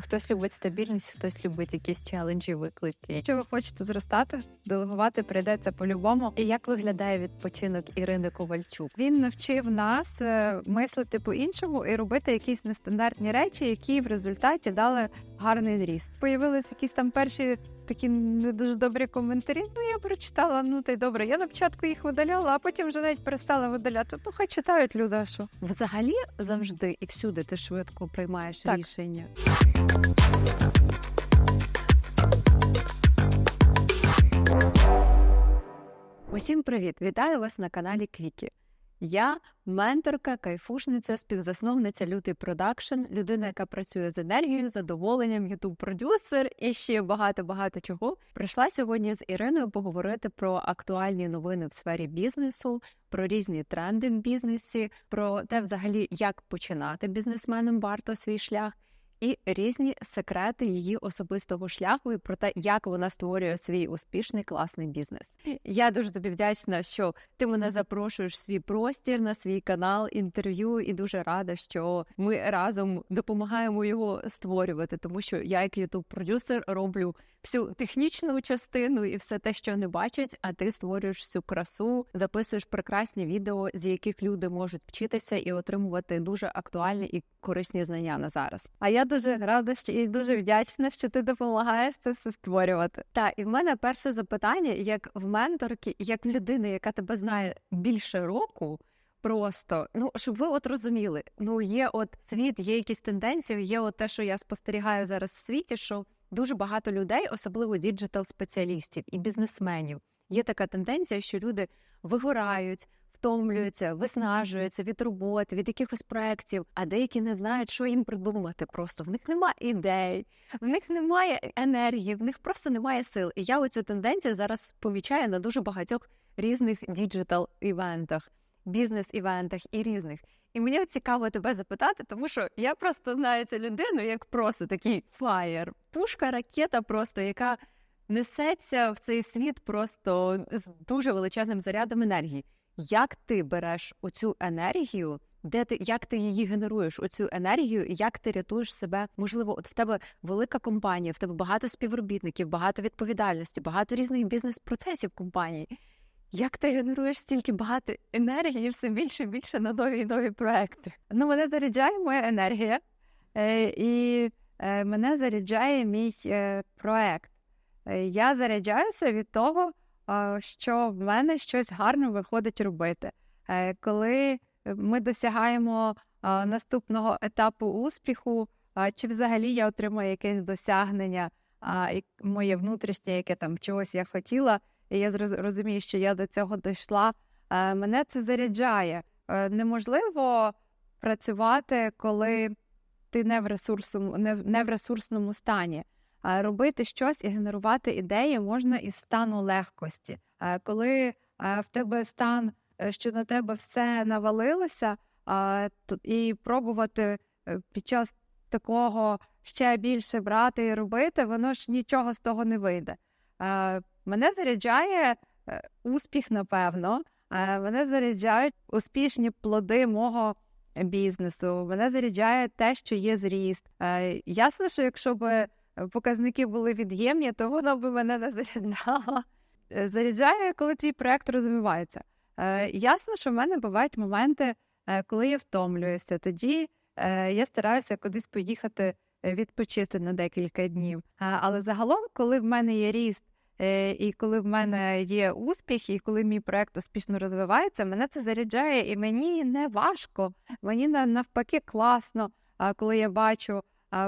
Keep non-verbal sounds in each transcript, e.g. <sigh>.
Хтось любить стабільність, хтось любить якісь челенджі, виклики. Якщо ви хочете зростати, делегувати прийдеться по-любому. І як виглядає відпочинок Ірини Ковальчук? Він навчив нас е, мислити по-іншому і робити якісь нестандартні речі, які в результаті дали гарний зріст. Появились якісь там перші такі не дуже добрі коментарі. Ну я прочитала, ну та й добре. Я на початку їх видаляла, а потім вже навіть перестала видаляти. Ну хай читають люди. а що. Взагалі завжди і всюди ти швидко приймаєш Так. рішення. Усім привіт! Вітаю вас на каналі Квікі. Я менторка, кайфушниця, співзасновниця Лютий Продакшн, людина, яка працює з енергією, задоволенням, ютуб-продюсер і ще багато-багато чого. Прийшла сьогодні з Іриною поговорити про актуальні новини в сфері бізнесу, про різні тренди в бізнесі, про те, взагалі, як починати бізнесменом варто свій шлях. І різні секрети її особистого шляху, і про те, як вона створює свій успішний класний бізнес. Я дуже тобі вдячна, що ти мене запрошуєш в свій простір на свій канал інтерв'ю, і дуже рада, що ми разом допомагаємо його створювати, тому що я, як ютуб продюсер, роблю всю технічну частину і все те, що не бачать. А ти створюєш всю красу, записуєш прекрасні відео, з яких люди можуть вчитися і отримувати дуже актуальні і корисні знання на зараз. А я дуже рада і дуже вдячна, що ти допомагаєш це все створювати. Так, і в мене перше запитання, як в менторки, як в людини, яка тебе знає більше року. Просто ну щоб ви от розуміли, ну є от світ, є якісь тенденції, є от те, що я спостерігаю зараз в світі, що дуже багато людей, особливо діджитал-спеціалістів і бізнесменів, є така тенденція, що люди вигорають, втомлюються, виснажуються від роботи, від якихось проєктів, а деякі не знають, що їм придумати. Просто в них немає ідей, в них немає енергії, в них просто немає сил. І я оцю тенденцію зараз помічаю на дуже багатьох різних діджитал-івентах, бізнес-івентах і різних. І мені цікаво тебе запитати, тому що я просто знаю цю людину як просто такий фаєр, пушка, ракета, просто яка несеться в цей світ просто з дуже величезним зарядом енергії. Як ти береш оцю енергію? Де ти як ти її генеруєш? Оцю енергію, і як ти рятуєш себе? Можливо, от в тебе велика компанія, в тебе багато співробітників, багато відповідальності, багато різних бізнес-процесів компанії. Як ти генеруєш стільки багато енергії, все більше і більше на нові і нові проекти? Ну, мене заряджає моя енергія, е, і е, мене заряджає мій е, проект. Я заряджаюся від того, що в мене щось гарне виходить робити. Коли ми досягаємо наступного етапу успіху, чи взагалі я отримую якесь досягнення, моє внутрішнє, яке там чогось я хотіла, і я розумію, що я до цього дійшла. е, Мене це заряджає. Е, Неможливо працювати, коли ти не в ресурсному, не не в ресурсному стані. А робити щось і генерувати ідеї можна із стану легкості. Е, Коли е, в тебе стан, е, що на тебе все навалилося, і пробувати е, під час такого ще більше брати і робити, воно ж нічого з того не вийде. Мене заряджає е, успіх, напевно. Е, Мене заряджають успішні плоди мого бізнесу. Мене заряджає те, що є зріст. Е, Ясно, що якщо б показники були від'ємні, то воно б мене не заряджало. Заряджає, коли твій проект розвивається. Ясно, що в мене бувають моменти, коли я втомлююся. Тоді я стараюся кудись поїхати відпочити на декілька днів. Але загалом, коли в мене є ріст, і коли в мене є успіх, і коли мій проект успішно розвивається, мене це заряджає, і мені не важко. Мені на- навпаки класно, коли я бачу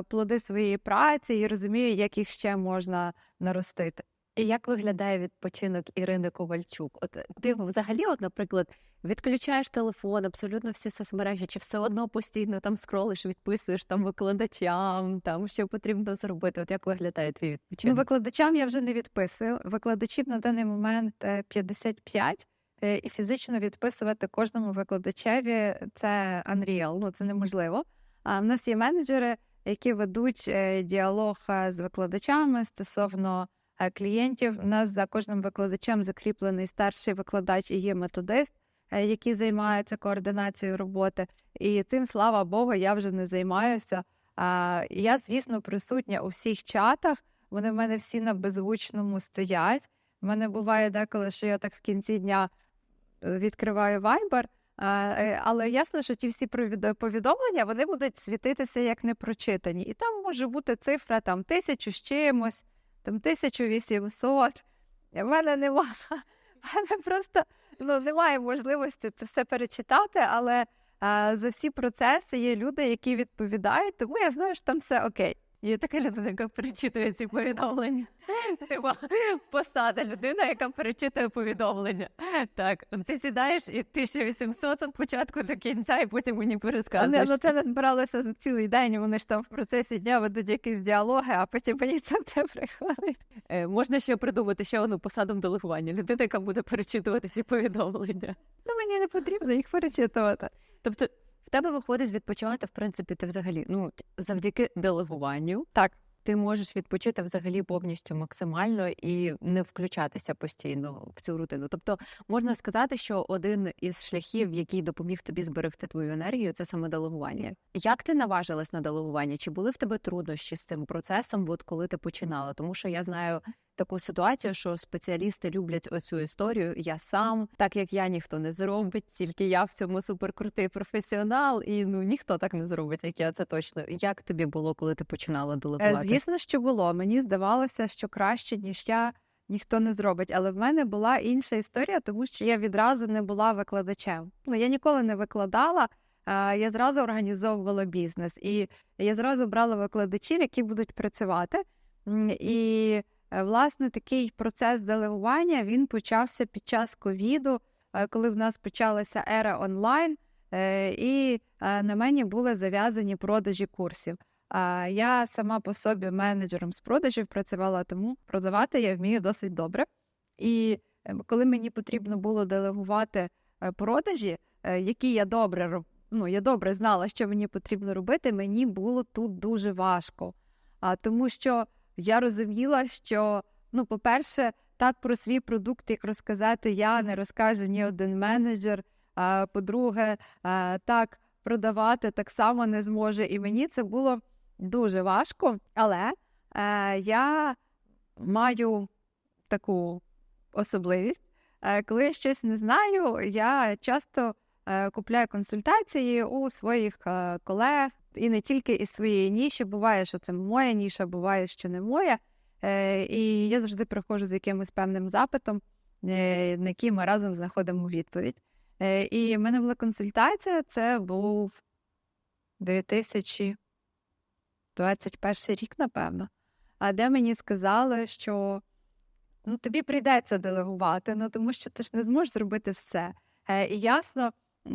плоди своєї праці і розумію, як їх ще можна наростити. Як виглядає відпочинок Ірини Ковальчук? От ти взагалі, от, наприклад, відключаєш телефон, абсолютно всі соцмережі, чи все одно постійно там скролиш, відписуєш там викладачам, там що потрібно зробити? От як виглядає твій Ну, відпочинок? викладачам я вже не відписую. Викладачів на даний момент е, 55, е, і фізично відписувати кожному викладачеві це unreal, ну це неможливо. А в нас є менеджери, які ведуть е, діалог е, з викладачами стосовно е, клієнтів. У нас за кожним викладачем закріплений старший викладач і є методист, е, який займається координацією роботи. І тим, слава Богу, я вже не займаюся. Я, звісно, присутня у всіх чатах. Вони в мене всі на беззвучному стоять. У мене буває деколи, що я так в кінці дня е, відкриваю Viber, е, але ясно, що ті всі повідомлення вони будуть світитися як непрочитані. І там може бути цифра там тисячу з чимось, там 1800. В мене немає. <laughs> В мене просто ну, немає можливості це все перечитати, але а, за всі процеси є люди, які відповідають, тому я знаю, що там все окей. Є така людина, яка перечитує ці повідомлення. Типа посада людина, яка перечитує повідомлення. Так, ти сідаєш і 1800 від початку до кінця, і потім мені Але пересказуєш. ну, це не збиралося за цілий день. Вони ж там в процесі дня ведуть якісь діалоги, а потім мені це все приходить. Е, можна ще придумати ще одну посаду в делегуванні. Людина, яка буде перечитувати ці повідомлення. Ну мені не потрібно їх перечитувати. Тобто, в тебе виходить відпочивати, в принципі, ти взагалі ну завдяки делегуванню. Так. Ти можеш відпочити взагалі повністю максимально і не включатися постійно в цю рутину. Тобто можна сказати, що один із шляхів, який допоміг тобі зберегти твою енергію, це саме делегування. Як ти наважилась на делегування? Чи були в тебе труднощі з цим процесом, от коли ти починала? Тому що я знаю таку ситуацію, що спеціалісти люблять оцю історію. Я сам, так як я ніхто не зробить, тільки я в цьому суперкрутий професіонал, і ну ніхто так не зробить, як я це точно. Як тобі було, коли ти починала Е, делегувати? Звісно, що було. Мені здавалося, що краще, ніж я, ніхто не зробить. Але в мене була інша історія, тому що я відразу не була викладачем. Ну, я ніколи не викладала. Я зразу організовувала бізнес, і я зразу брала викладачів, які будуть працювати. І власне такий процес делегування він почався під час ковіду, е, коли в нас почалася ера онлайн, е, і е, на мені були зав'язані продажі курсів. А я сама по собі менеджером з продажів працювала, тому продавати я вмію досить добре. І е, коли мені потрібно було делегувати е, продажі, е, які я добре ну, я добре знала, що мені потрібно робити, мені було тут дуже важко. А, тому що я розуміла, що, ну, по-перше, так про свій продукт, як розказати, я не розкажу ні один менеджер. А, по-друге, так продавати так само не зможе. І мені це було дуже важко, але е, я маю таку особливість. Е, коли я щось не знаю, я часто е, купляю консультації у своїх колег і не тільки із своєї ніші. Буває, що це моя ніша, буває, що не моя. Е, і я завжди приходжу з якимось певним запитом, е, на який ми разом знаходимо відповідь. Е, і в мене була консультація, це був 2021 рік, напевно, а де мені сказали, що ну, тобі прийдеться делегувати, ну, тому що ти ж не зможеш зробити все. Е, і ясно,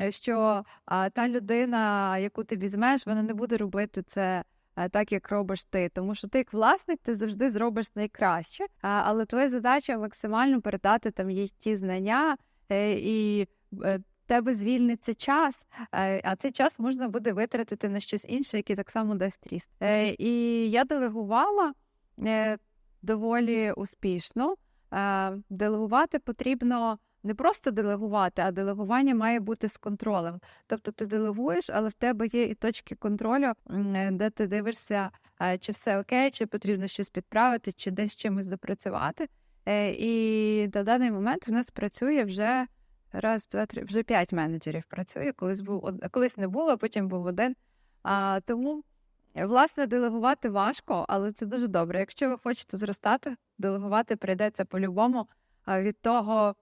що а, та людина, яку ти візьмеш, вона не буде робити це е, так, як робиш ти. Тому що ти, як власник, ти завжди зробиш найкраще, але твоя задача максимально передати там їй ті знання е, і. е, Тебе звільниться час, е, а цей час можна буде витратити на щось інше, яке так само дасть ріст. Е, І я делегувала е, доволі успішно. Е, Делегувати потрібно не просто делегувати, а делегування має бути з контролем. Тобто ти делегуєш, але в тебе є і точки контролю, де ти дивишся, е, чи все окей, чи потрібно щось підправити, чи десь чимось допрацювати. Е, І на даний момент в нас працює вже раз, два, три, вже п'ять менеджерів працює. Колись був колись не було, а потім був один. А, тому, е, власне, делегувати важко, але це дуже добре. Якщо ви хочете зростати, делегувати прийдеться по-любому. Від того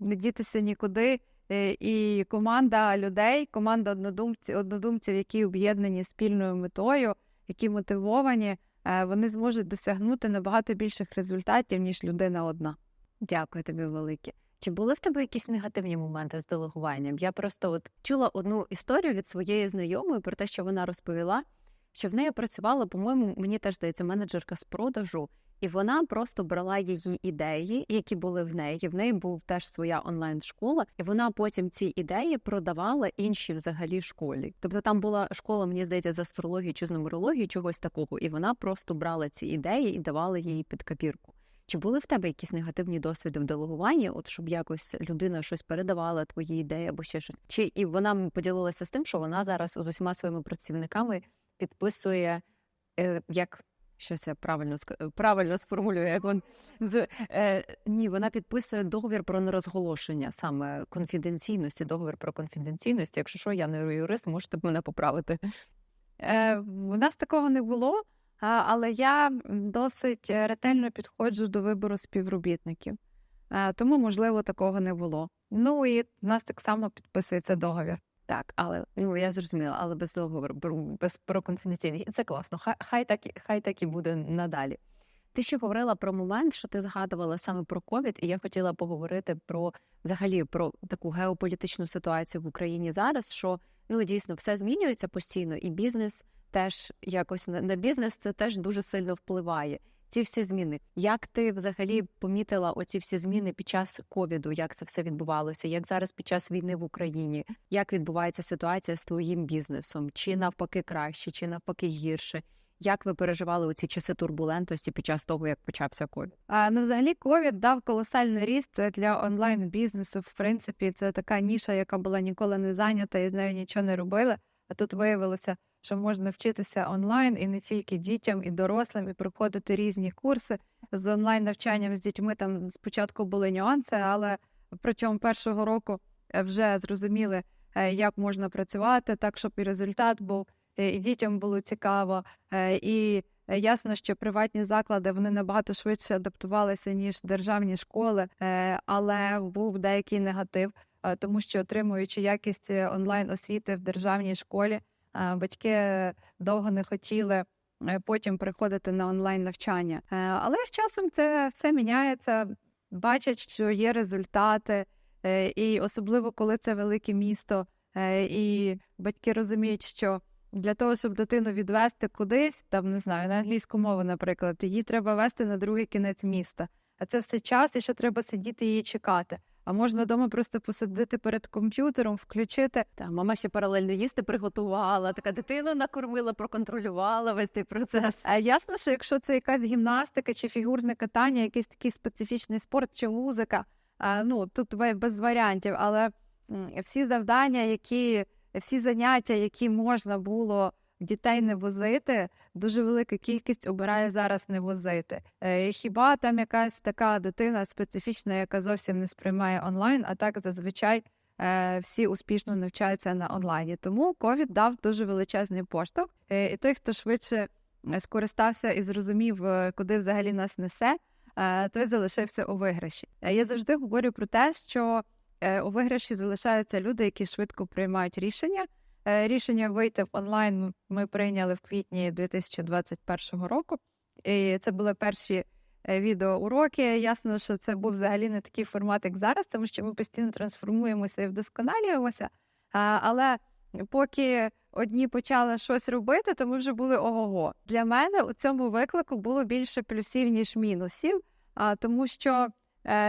не дітися нікуди. Е, І команда людей, команда однодумців, однодумців, які об'єднані спільною метою, які мотивовані, е, вони зможуть досягнути набагато більших результатів, ніж людина одна. Дякую тобі велике. Чи були в тебе якісь негативні моменти з делегуванням? Я просто от чула одну історію від своєї знайомої про те, що вона розповіла, що в неї працювала, по-моєму, мені теж здається, менеджерка з продажу, і вона просто брала її ідеї, які були в неї. В неї був теж своя онлайн-школа, і вона потім ці ідеї продавала іншій взагалі школі. Тобто там була школа, мені здається, з астрології чи з нумерології, чогось такого, і вона просто брала ці ідеї і давала їй під копірку. Чи були в тебе якісь негативні досвіди в делегуванні, от щоб якось людина щось передавала твої ідеї або ще щось? Чи і вона поділилася з тим, що вона зараз з усіма своїми працівниками підписує е, як. Щось я правильно ска- правильно сформулюю, як він з е, ні, вона підписує договір про нерозголошення, саме конфіденційності, договір про конфіденційність. Якщо що, я не юрист, можете мене поправити. Е, У нас такого не було, але я досить е, ретельно підходжу до вибору співробітників. Е, Тому, можливо, такого не було. Ну і в нас так само підписується договір. Так, але ну я зрозуміла, але без договору, без про конфіденційність. Це класно. Хай, хай так хай так і буде надалі. Ти ще говорила про момент, що ти згадувала саме про ковід, і я хотіла поговорити про взагалі про таку геополітичну ситуацію в Україні зараз. Що ну дійсно все змінюється постійно, і бізнес теж якось на бізнес це теж дуже сильно впливає. Ці всі зміни. Як ти взагалі помітила оці всі зміни під час ковіду? Як це все відбувалося? Як зараз під час війни в Україні? Як відбувається ситуація з твоїм бізнесом? Чи навпаки краще, чи навпаки гірше? Як ви переживали у ці часи турбулентності під час того, як почався ковід? А ну, взагалі, ковід дав колосальний ріст для онлайн бізнесу. В принципі, це така ніша, яка була ніколи не зайнята і з нею нічого не робили. А тут виявилося, що можна вчитися онлайн і не тільки дітям, і дорослим, і проходити різні курси з онлайн навчанням з дітьми. Там спочатку були нюанси, але протягом першого року е, вже зрозуміли, е, як можна працювати так, щоб і результат був, е, і дітям було цікаво, і Ясно, що приватні заклади вони набагато швидше адаптувалися ніж державні школи, але був деякий негатив, тому що отримуючи якість онлайн освіти в державній школі, батьки довго не хотіли е, потім приходити на онлайн навчання. Е, Але з часом це все міняється. Бачать, що є результати, е, і особливо коли це велике місто, і батьки розуміють, що для того, щоб дитину відвести кудись, там не знаю, на англійську мову, наприклад, її треба вести на другий кінець міста. А це все час, і ще треба сидіти її чекати. А можна вдома просто посидіти перед комп'ютером, включити. Та мама ще паралельно їсти приготувала, така дитину накормила, проконтролювала весь цей процес. А ясно, що якщо це якась гімнастика чи фігурне катання, якийсь такий специфічний спорт чи музика, а, ну тут без варіантів, але всі завдання, які всі заняття, які можна було дітей не возити, дуже велика кількість обирає зараз не возити. Е, Хіба там якась така дитина специфічна, яка зовсім не сприймає онлайн, а так зазвичай е, всі успішно навчаються на онлайні. Тому ковід дав дуже величезний поштовх. Е, І той, хто швидше скористався і зрозумів, куди взагалі нас несе, той залишився у виграші. Я завжди говорю про те, що у виграші залишаються люди, які швидко приймають рішення. Е, Рішення вийти в онлайн ми прийняли в квітні 2021 року. І це були перші е, відеоуроки. Ясно, що це був взагалі не такий формат, як зараз, тому що ми постійно трансформуємося і вдосконалюємося. Але поки одні почали щось робити, то ми вже були ого-го. Для мене у цьому виклику було більше плюсів, ніж мінусів, тому що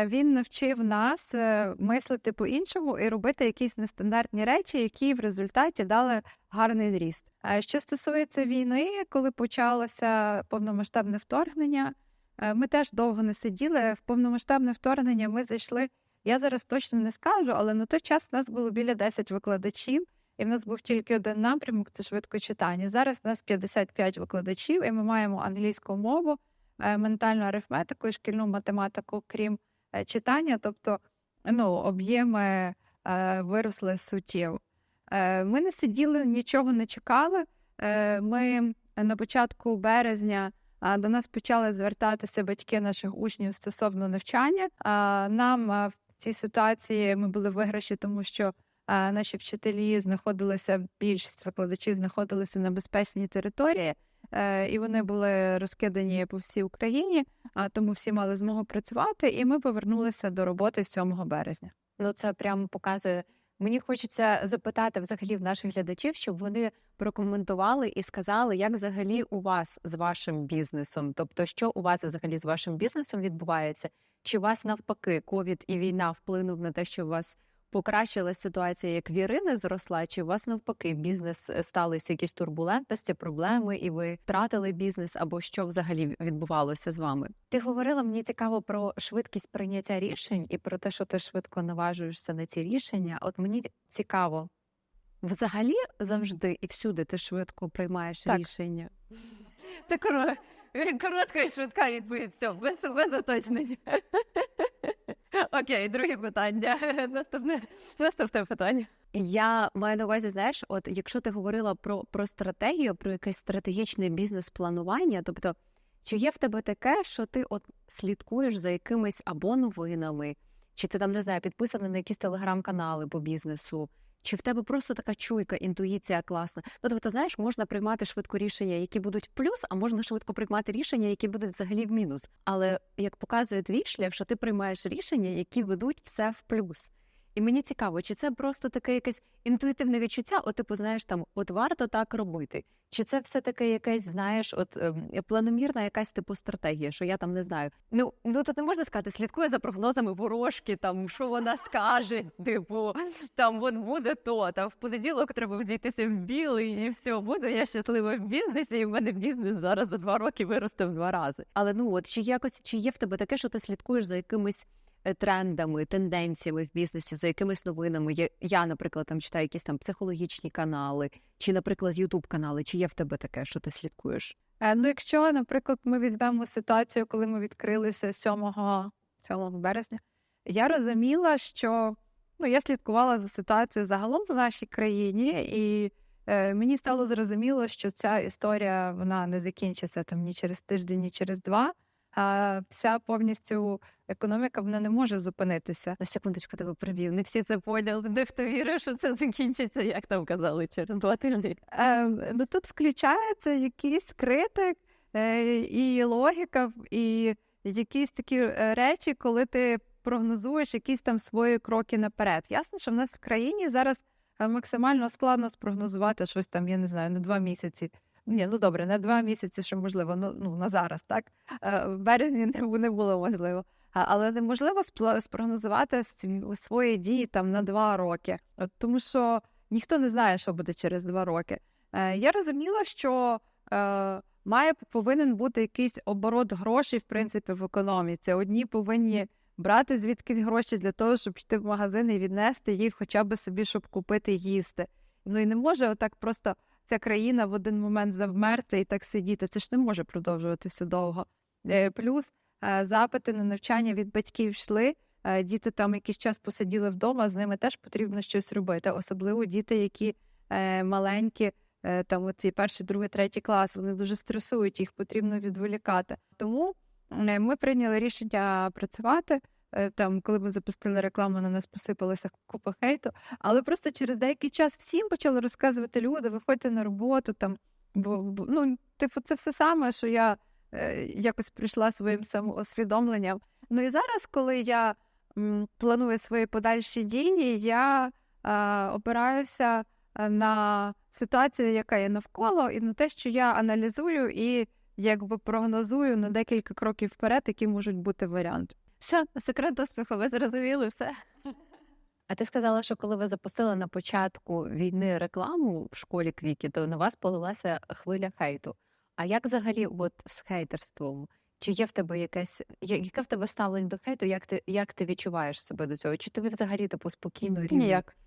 він навчив нас е, мислити по-іншому і робити якісь нестандартні речі, які в результаті дали гарний зріст. А що стосується війни, коли почалося повномасштабне вторгнення, е, ми теж довго не сиділи. В повномасштабне вторгнення ми зайшли. Я зараз точно не скажу, але на той час у нас було біля 10 викладачів, і в нас був тільки один напрямок це швидкочитання. Зараз у нас 55 викладачів, і ми маємо англійську мову, е, ментальну арифметику і шкільну математику, крім е, читання. Тобто ну, об'єми е, виросли суттєво. Е, Ми не сиділи, нічого не чекали. Е, Ми на початку березня до нас почали звертатися батьки наших учнів стосовно навчання. Нам в цій ситуації ми були виграші, тому що наші вчителі знаходилися, більшість викладачів знаходилися на безпечній території, е, і вони були розкидані по всій Україні, а тому всі мали змогу працювати, і ми повернулися до роботи 7 березня. Ну це прямо показує. Мені хочеться запитати взагалі в наших глядачів, щоб вони прокоментували і сказали, як взагалі у вас з вашим бізнесом, тобто, що у вас взагалі з вашим бізнесом відбувається? Чи у вас навпаки ковід і війна вплинув на те, що у вас покращилась ситуація, як в Ірини зросла, чи у вас навпаки бізнес е, сталися якісь турбулентності, проблеми, і ви втратили бізнес, або що взагалі відбувалося з вами? Ти говорила мені цікаво про швидкість прийняття рішень і про те, що ти швидко наважуєшся на ці рішення. От мені цікаво, взагалі завжди і всюди ти швидко приймаєш Так. рішення. Це <laughs> коротка і швидка відповідь. Все, без, без уточнень. <laughs> Окей, друге питання. <laughs> Наступне, наступне питання. Я маю на увазі, знаєш, от якщо ти говорила про, про стратегію, про якесь стратегічне бізнес-планування, тобто, чи є в тебе таке, що ти от слідкуєш за якимись або новинами, чи ти там не знаю, підписана на якісь телеграм-канали по бізнесу, чи в тебе просто така чуйка, інтуїція класна? Ну, тобто, знаєш, можна приймати швидко рішення, які будуть в плюс, а можна швидко приймати рішення, які будуть взагалі в мінус. Але як показує твій шлях, що ти приймаєш рішення, які ведуть все в плюс. І мені цікаво, чи це просто таке якесь інтуїтивне відчуття, от типу, знаєш, там от варто так робити. Чи це все таки якась, знаєш, от ем, планомірна якась типу стратегія, що я там не знаю. Ну ну тут не можна сказати, слідкує за прогнозами ворожки, там що вона скаже, <laughs> типу, там от буде то, там в понеділок треба вдітися в білий, і все, буду я щаслива в бізнесі, і в мене бізнес зараз за два роки виросте в два рази. Але ну от чи якось чи є в тебе таке, що ти слідкуєш за якимись трендами, тенденціями в бізнесі, за якимись новинами? Я, я, наприклад, там читаю якісь там психологічні канали, чи, наприклад, Ютуб канали, чи є в тебе таке, що ти слідкуєш? Е, Ну, якщо, наприклад, ми візьмемо ситуацію, коли ми відкрилися 7, 7 березня, я розуміла, що ну, я слідкувала за ситуацією загалом в нашій країні, і е, мені стало зрозуміло, що ця історія вона не закінчиться там ні через тиждень, ні через два. А вся повністю економіка вона не може зупинитися. На секундочку тебе приб'ю. Не всі це поняли. Дехто вірить, що це закінчиться, як там казали, через два тижні. Е, ну, тут включається якийсь критик е, і логіка, і якісь такі е, речі, коли ти прогнозуєш якісь там свої кроки наперед. Ясно, що в нас в країні зараз максимально складно спрогнозувати щось там, я не знаю, на два місяці. Ні, ну добре, на два місяці, що можливо, ну, ну на зараз, так? Е, В березні не, було можливо. Але неможливо спрогнозувати свої дії там на два роки. От, тому що ніхто не знає, що буде через два роки. Е, я розуміла, що е, має повинен бути якийсь оборот грошей, в принципі, в економіці. Одні повинні брати звідкись гроші для того, щоб йти в магазин і віднести їх хоча б собі, щоб купити їсти. Ну і не може отак просто ця країна в один момент завмерти і так сидіти. Це ж не може продовжуватися довго. Е, Плюс е, запити на навчання від батьків йшли. е, Діти там якийсь час посиділи вдома, з ними теж потрібно щось робити, особливо діти, які маленькі, там оці перший, другий, третій клас, вони дуже стресують, їх потрібно відволікати. Тому ми прийняли рішення працювати. Е, Там, коли ми запустили рекламу, на нас посипалася купа хейту. Але просто через деякий час всім почали розказувати люди, виходьте на роботу там. Бо, бо ну, типу, це все саме, що я е, якось прийшла своїм самоусвідомленням. Ну і зараз, коли я м, планую свої подальші дії, я е, опираюся на ситуацію, яка є навколо, і на те, що я аналізую і якби прогнозую на декілька кроків вперед, які можуть бути варіанти. Що, секрет успіху, ви зрозуміли все. А ти сказала, що коли ви запустили на початку війни рекламу в школі Квікі, то на вас полилася хвиля хейту. А як взагалі от з хейтерством? Чи є в тебе якесь яке в тебе ставлення до хейту? Як ти як ти відчуваєш себе до цього? Чи тобі взагалі типу спокійно рівно? Ніяк.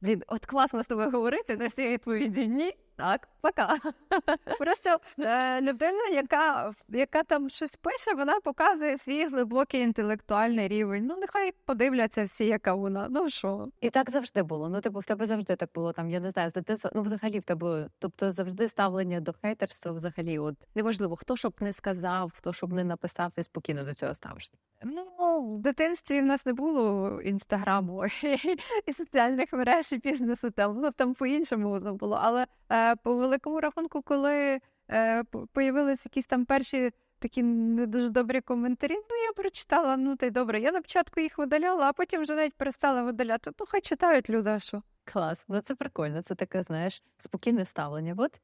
Блін, от класно з тобою говорити, на всі відповіді ні. Так, пока. <laughs> Просто е, людина, яка, яка там щось пише, вона показує свій глибокий інтелектуальний рівень. Ну, нехай подивляться всі, яка вона. Ну що? І так завжди було. Ну, типу, в тебе завжди так було. Там, я не знаю, з дитинства, ну взагалі в тебе, тобто завжди ставлення до хейтерства взагалі, от неважливо, хто щоб не сказав, хто щоб не написав, ти спокійно до цього ставишся. Ну, в дитинстві в нас не було інстаграму <laughs> і соціальних мереж, і бізнесу там. Ну там по-іншому було. Але е, по великому рахунку, коли е, появились якісь там перші такі не дуже добрі коментарі, ну я прочитала, ну та й добре. Я на початку їх видаляла, а потім вже навіть перестала видаляти. Ну, хай читають люди, а що. Клас, ну це прикольно, це таке, знаєш, спокійне ставлення. От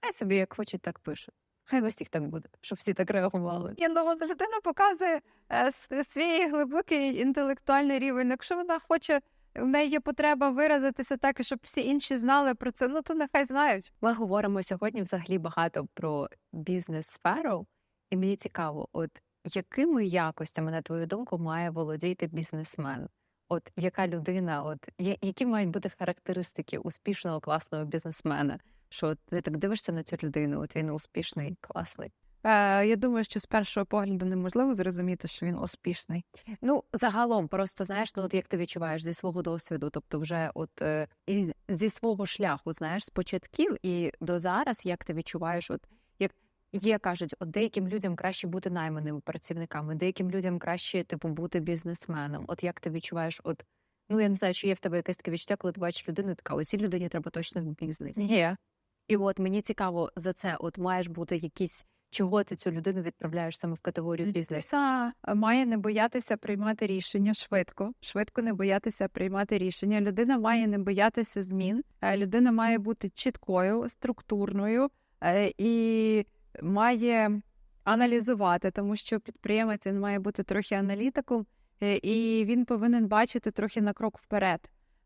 хай собі як хочуть, так пишуть. Хай у всіх так буде, щоб всі так реагували. Ні, ну людина показує е, свій глибокий інтелектуальний рівень. Якщо вона хоче, в неї є потреба виразитися так, щоб всі інші знали про це, ну то нехай знають. Ми говоримо сьогодні взагалі багато про бізнес-сферу, і мені цікаво, от якими якостями, на твою думку, має володіти бізнесмен? от яка людина, от я- які мають бути характеристики успішного класного бізнесмена? Що ти так дивишся на цю людину? От він успішний, класний. Е, я думаю, що з першого погляду неможливо зрозуміти, що він успішний. Ну, загалом, просто знаєш, ну от як ти відчуваєш зі свого досвіду, тобто, вже от е, і зі свого шляху, знаєш, з початків і до зараз, як ти відчуваєш, от як є, кажуть, от деяким людям краще бути найманими працівниками, деяким людям краще типу бути бізнесменом. От як ти відчуваєш, от ну я не знаю, чи є в тебе якесь таке відчуття, коли ти бачиш людину, така ось цій людині треба точно в бізнес. Є. І от мені цікаво за це, от маєш бути якісь. Чого ти цю людину відправляєш саме в категорію бізнес? Має не боятися приймати рішення швидко, швидко не боятися приймати рішення. Людина має не боятися змін. е, Людина має бути чіткою, структурною е, і має аналізувати, тому що підприємець він має бути трохи аналітиком, е, і він повинен бачити трохи на крок вперед.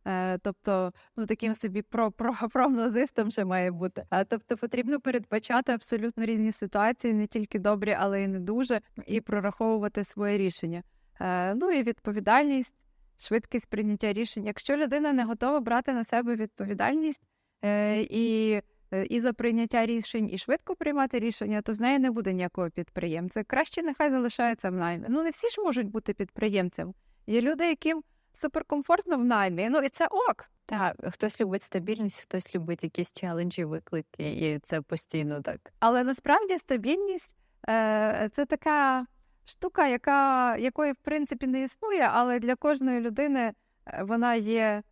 Е, Тобто, ну таким собі про, про, <laughs> прогнозистом ще має бути. Тобто потрібно передбачати абсолютно різні ситуації, не тільки добрі, але й не дуже, і прораховувати своє рішення. Е, Ну і відповідальність, швидкість прийняття рішень. Якщо людина не готова брати на себе відповідальність е, і, е, і за прийняття рішень, і швидко приймати рішення, то з неї не буде ніякого підприємця. Краще нехай залишається в наймі. Ну не всі ж можуть бути підприємцем. Є люди, яким суперкомфортно в наймі. Ну і це ок. Так, хтось любить стабільність, хтось любить якісь челенджі, виклики, і це постійно так. Але насправді стабільність е, це така штука, яка, якої в принципі не існує, але для кожної людини е, вона є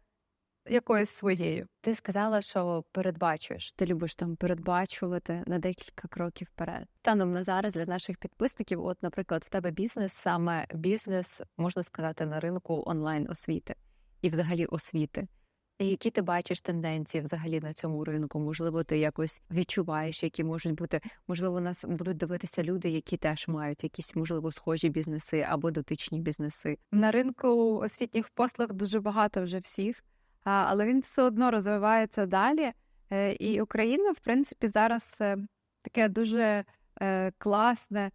якоюсь своєю. Ти сказала, що передбачуєш. Ти любиш там передбачувати на декілька кроків вперед. Станом на зараз для наших підписників, от, наприклад, в тебе бізнес, саме бізнес, можна сказати, на ринку онлайн освіти і взагалі освіти. І які ти бачиш тенденції взагалі на цьому ринку? Можливо, ти якось відчуваєш, які можуть бути, можливо, нас будуть дивитися люди, які теж мають якісь можливо схожі бізнеси або дотичні бізнеси. На ринку освітніх послуг дуже багато вже всіх, але він все одно розвивається далі. Е, І Україна, в принципі, зараз е, таке дуже е, класне,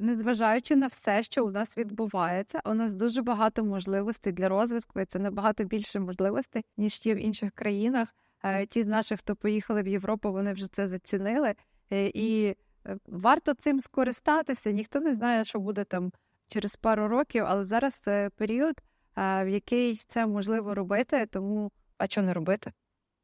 незважаючи на все, що у нас відбувається, у нас дуже багато можливостей для розвитку, і це набагато більше можливостей, ніж є в інших країнах. Ті з наших, хто поїхали в Європу, вони вже це зацінили. І варто цим скористатися. Ніхто не знає, що буде там через пару років, але зараз період, в який це можливо робити, тому а що не робити?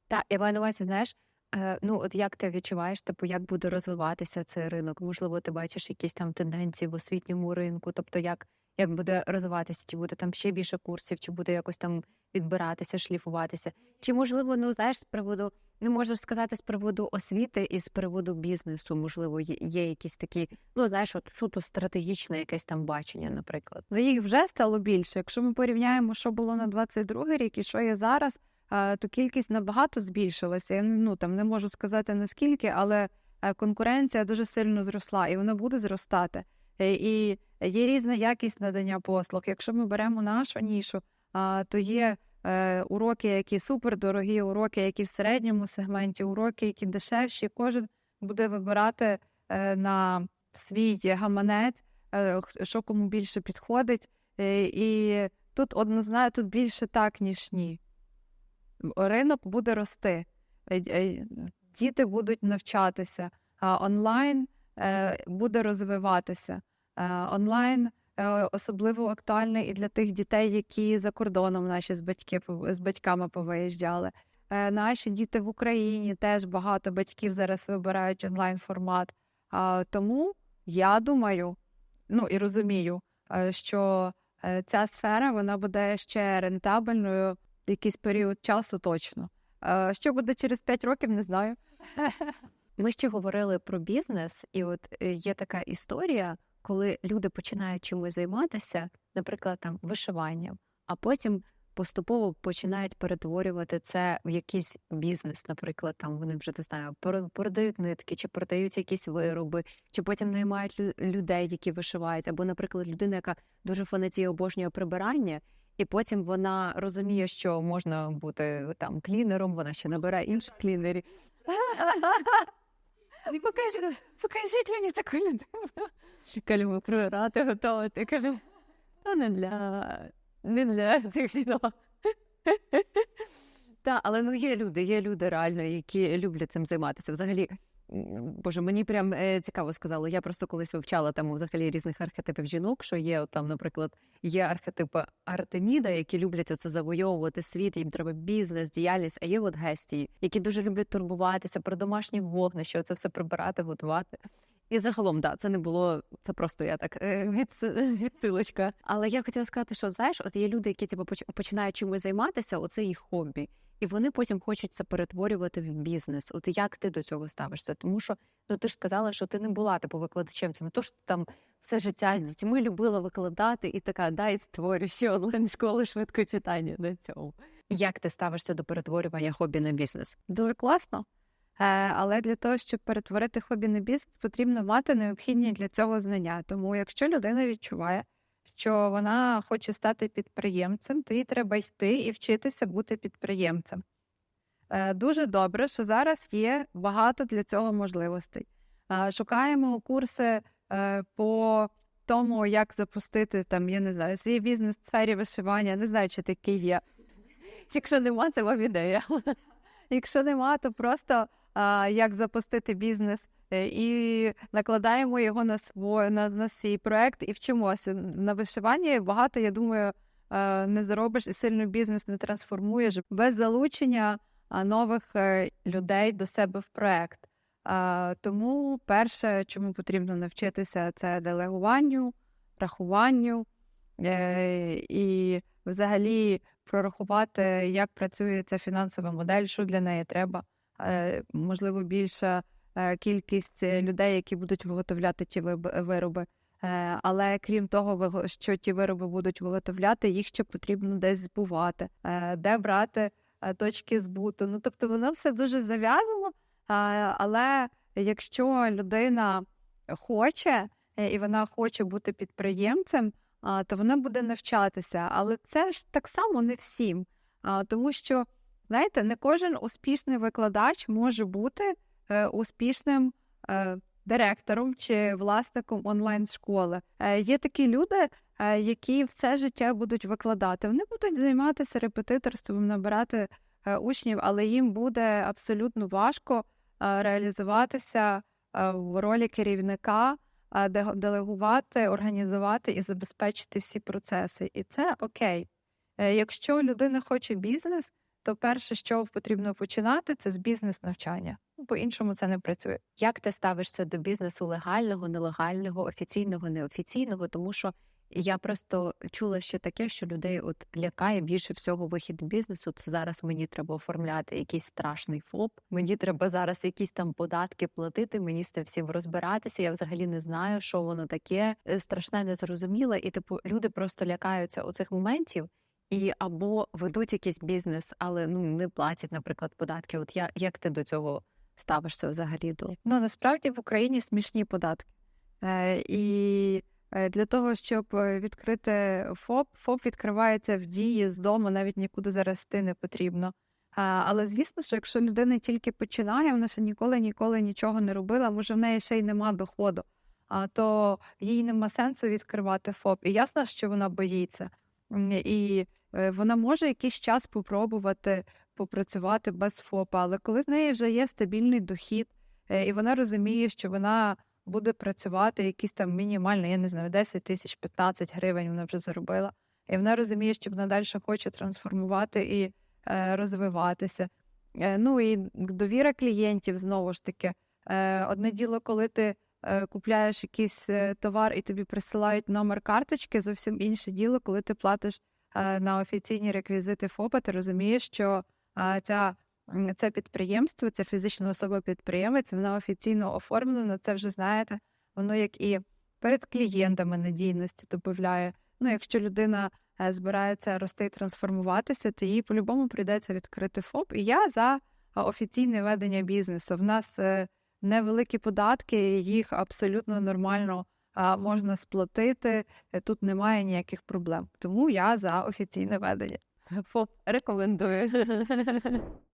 Так, я маю на увазі, знаєш, е, ну от як ти відчуваєш, типу, як буде розвиватися цей ринок? Можливо, ти бачиш якісь там тенденції в освітньому ринку, тобто як, як буде розвиватися, чи буде там ще більше курсів, чи буде якось там відбиратися, шліфуватися? Чи можливо, ну знаєш, з приводу не можеш сказати з приводу освіти і з приводу бізнесу, можливо, є, якісь такі, ну знаєш, от суто стратегічне якесь там бачення, наприклад. Ну, їх вже стало більше. Якщо ми порівняємо, що було на 22 рік і що є зараз, то кількість набагато збільшилася. Я ну там не можу сказати наскільки, але е, конкуренція дуже сильно зросла, і вона буде зростати. Е, І є різна якість надання послуг. Якщо ми беремо нашу нішу, то є е, уроки, які супердорогі, уроки, які в середньому сегменті, уроки, які дешевші. Кожен буде вибирати е, на свій гаманець, е, що кому більше підходить. І тут однозначно тут більше так, ніж ні. Ринок буде рости, діти будуть навчатися, а онлайн буде розвиватися. Е, Онлайн е, особливо актуальний і для тих дітей, які за кордоном наші з батьків з батьками повиїжджали. Е, Наші діти в Україні теж багато батьків зараз вибирають онлайн формат. Тому я думаю, ну і розумію, що ця сфера вона буде ще рентабельною якийсь період часу точно. Що буде через 5 років, не знаю. <laughs> Ми ще говорили про бізнес, і от є така історія, коли люди починають чимось займатися, наприклад, там вишиванням, а потім поступово починають перетворювати це в якийсь бізнес. Наприклад, там вони вже не знаю, продають нитки, чи продають якісь вироби, чи потім наймають лю- людей, які вишивають, або, наприклад, людина, яка дуже фанатіє обожнює прибирання. І потім вона розуміє, що можна бути там клінером, вона ще набирає інших клінерів. Не покажи, покажіть мені таку людину. Кажемо, готова. готувати. кажу, то не для не для цих жінок. Та, але ну є люди, є люди реально, які люблять цим займатися. Взагалі, боже, мені прям е, цікаво сказало. Я просто колись вивчала там взагалі різних архетипів жінок, що є там, наприклад, є архетипи Артеміда, які люблять оце завойовувати світ, їм треба бізнес, діяльність, а є от гестії, які дуже люблять турбуватися про домашні вогнище, це все прибирати, готувати. І загалом, да, це не було, це просто я так е, відсилочка. Але я хотіла сказати, що знаєш, от є люди, які типу, поч- починають чимось займатися, оце їх хобі. І вони потім хочуть це перетворювати в бізнес. От як ти до цього ставишся? Тому що ну ти ж сказала, що ти не була типу викладачем. Це не то, що там все життя з дітьми любила викладати, і така дай створю ще онлайн школи швидкочитання на цьому. Як ти ставишся до перетворювання хобі на бізнес? Дуже класно. Е, Але для того, щоб перетворити хобі на бізнес, потрібно мати необхідні для цього знання. Тому, якщо людина відчуває, що вона хоче стати підприємцем, то їй треба йти і вчитися бути підприємцем. Е, Дуже добре, що зараз є багато для цього можливостей. Е, Шукаємо курси е, по тому, як запустити там, я не знаю, свій бізнес в сфері вишивання. Не знаю, чи такий є. Якщо нема, це вам ідея. Якщо нема, то просто як запустити бізнес е, і накладаємо його на свой, на, на свій проект і вчимося. На вишиванні багато, я думаю, е, не заробиш і сильно бізнес не трансформуєш без залучення нових е, людей до себе в проект. Тому перше, чому потрібно навчитися, це делегуванню, рахуванню і взагалі прорахувати, як працює ця фінансова модель, що для неї треба. Е, Можливо, більша е, кількість е, людей, які будуть виготовляти ті вироби. Але крім того, що ті вироби будуть виготовляти, їх ще потрібно десь збувати, де брати точки збуту. Ну тобто воно все дуже зав'язано. Але якщо людина хоче і вона хоче бути підприємцем, то вона буде навчатися. Але це ж так само не всім. Тому що, знаєте, не кожен успішний викладач може бути е, успішним е, директором чи власником онлайн-школи. Е, Є такі люди, е, які все життя будуть викладати. Вони будуть займатися репетиторством, набирати е, учнів, але їм буде абсолютно важко е, реалізуватися в ролі керівника делегувати, організувати і забезпечити всі процеси. І це окей. Якщо людина хоче бізнес, то перше, що потрібно починати, це з бізнес-навчання. Ну, По-іншому це не працює. Як ти ставишся до бізнесу легального, нелегального, офіційного, неофіційного? Тому що я просто чула ще таке, що людей от лякає більше всього вихід бізнесу. Це зараз мені треба оформляти якийсь страшний ФОП. Мені треба зараз якісь там податки платити. Мені з тим всім розбиратися. Я взагалі не знаю, що воно таке е, страшне, незрозуміле. І типу люди просто лякаються оцих моментів. І або ведуть якийсь бізнес, але ну не платять, наприклад, податки. От я як ти до цього ставишся взагалі до Ну насправді в Україні смішні податки. Е, і е, для того, щоб е, відкрити ФОП, ФОП відкривається в дії з дому, навіть нікуди зараз йти не потрібно. Але звісно, що якщо людина тільки починає, вона ще ніколи ніколи нічого не робила, може в неї ще й нема доходу, а то їй нема сенсу відкривати ФОП. І ясно, що вона боїться. І вона може якийсь час попробувати попрацювати без ФОПа, але коли в неї вже є стабільний дохід, е, і вона розуміє, що вона буде працювати якісь там мінімально, я не знаю, 10 тисяч 15 гривень вона вже заробила. І вона розуміє, що вона далі хоче трансформувати і е, розвиватися. Е, ну і довіра клієнтів знову ж таки. Е, одне діло, коли ти е, купляєш якийсь е, товар і тобі присилають номер карточки, зовсім інше діло, коли ти платиш е, на офіційні реквізити ФОПа, ти розумієш, що е, ця це підприємство, це фізична особа-підприємець, вона офіційно оформлена, це вже знаєте, воно як і перед клієнтами надійності додає. Ну, якщо людина е, збирається рости і трансформуватися, то їй по-любому прийдеться відкрити ФОП. І я за е, офіційне ведення бізнесу. В нас е, невеликі податки, їх абсолютно нормально можна сплатити. е, Тут немає ніяких проблем. Тому я за офіційне ведення. ФОП рекомендую. <laughs>